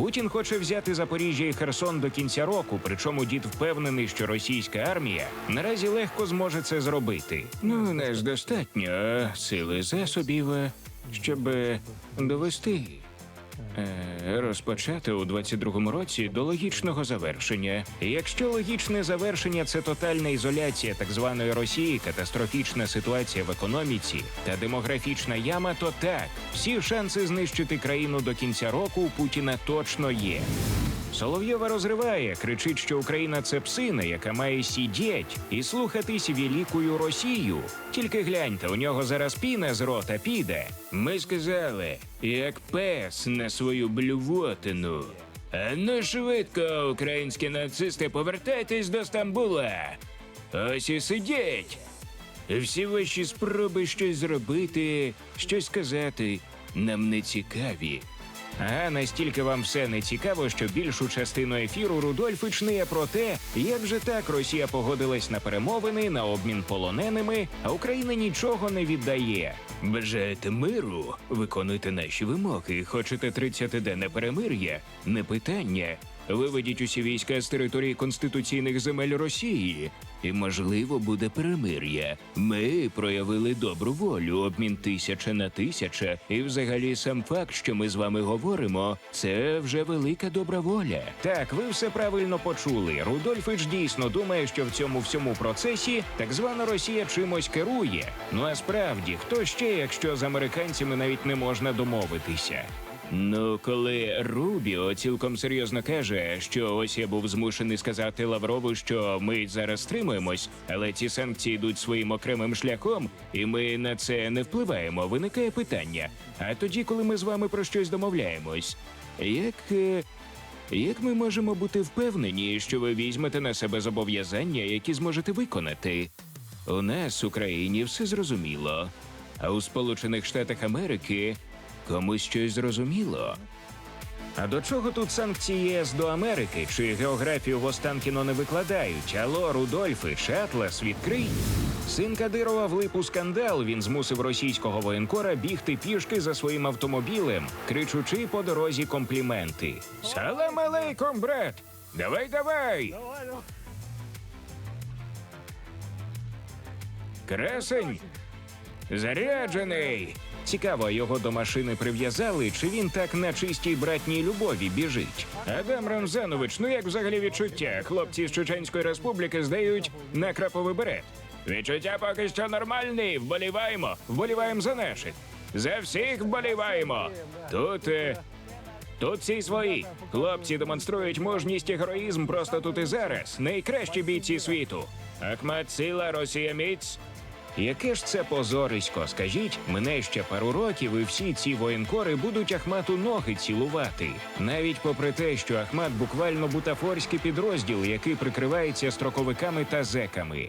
Путін хоче взяти Запоріжжя і Херсон до кінця року, причому дід впевнений, що російська армія наразі легко зможе це зробити. Ну, не ж достатньо сили засобів, е, щоб е, довести. Е, Розпочати у 22-му році до логічного завершення. Якщо логічне завершення це тотальна ізоляція так званої Росії, катастрофічна ситуація в економіці та демографічна яма, то так всі шанси знищити країну до кінця року у Путіна точно є. Соловйова розриває, кричить, що Україна це псина, яка має сидіть і слухатись великою Росію. Тільки гляньте, у нього зараз піна з рота піде. Ми сказали, як пес на свою блювотину. Ну швидко, українські нацисти, повертайтесь до Стамбула. Ось і сидіть. Всі ваші спроби щось зробити, щось сказати, нам не цікаві. А настільки вам все не цікаво, що більшу частину ефіру Рудольфич ниє про те, як же так Росія погодилась на перемовини, на обмін полоненими, а Україна нічого не віддає. Бажаєте миру? Виконуйте наші вимоги. Хочете 30-денне перемир'я? Не питання. Виведіть усі війська з території конституційних земель Росії, і можливо буде перемир'я. Ми проявили добру волю, обмін тисяча на тисяча, і взагалі сам факт, що ми з вами говоримо, це вже велика добра воля. Так, ви все правильно почули. Рудольфич дійсно думає, що в цьому всьому процесі так звана Росія чимось керує. Ну а справді, хто ще, якщо з американцями навіть не можна домовитися? Ну, коли Рубіо цілком серйозно каже, що ось я був змушений сказати Лаврову, що ми зараз стримуємось, але ці санкції йдуть своїм окремим шляхом, і ми на це не впливаємо. Виникає питання. А тоді, коли ми з вами про щось домовляємось, як. е, Як ми можемо бути впевнені, що ви візьмете на себе зобов'язання, які зможете виконати? У нас, в Україні, все зрозуміло. А у Сполучених Штатах Америки комусь щось зрозуміло. А до чого тут санкції ЄС до Америки? Чи географію в Останкіно не викладають? Алло, Рудольфи, Атлас, відкрий. Син Кадирова влип у скандал. Він змусив російського воєнкора бігти пішки за своїм автомобілем, кричучи по дорозі компліменти. Салам алейкум, брат! Давай, давай! Красень! Заряджений! Цікаво, його до машини прив'язали, чи він так на чистій братній любові біжить. Адам Рамзанович, ну як взагалі відчуття? Хлопці з Чеченської республіки здають на краповий берет. Відчуття поки що нормальні. Вболіваємо, вболіваємо за наших. За всіх вболіваємо. Тут. Е... Тут всі свої хлопці демонструють мужність і героїзм просто тут і зараз. Найкращі бійці світу. Ахмат сила, Росія міць. Яке ж це позорисько? Скажіть, мене ще пару років, і всі ці воєнкори будуть Ахмату ноги цілувати. Навіть попри те, що Ахмат буквально бутафорський підрозділ, який прикривається строковиками та зеками.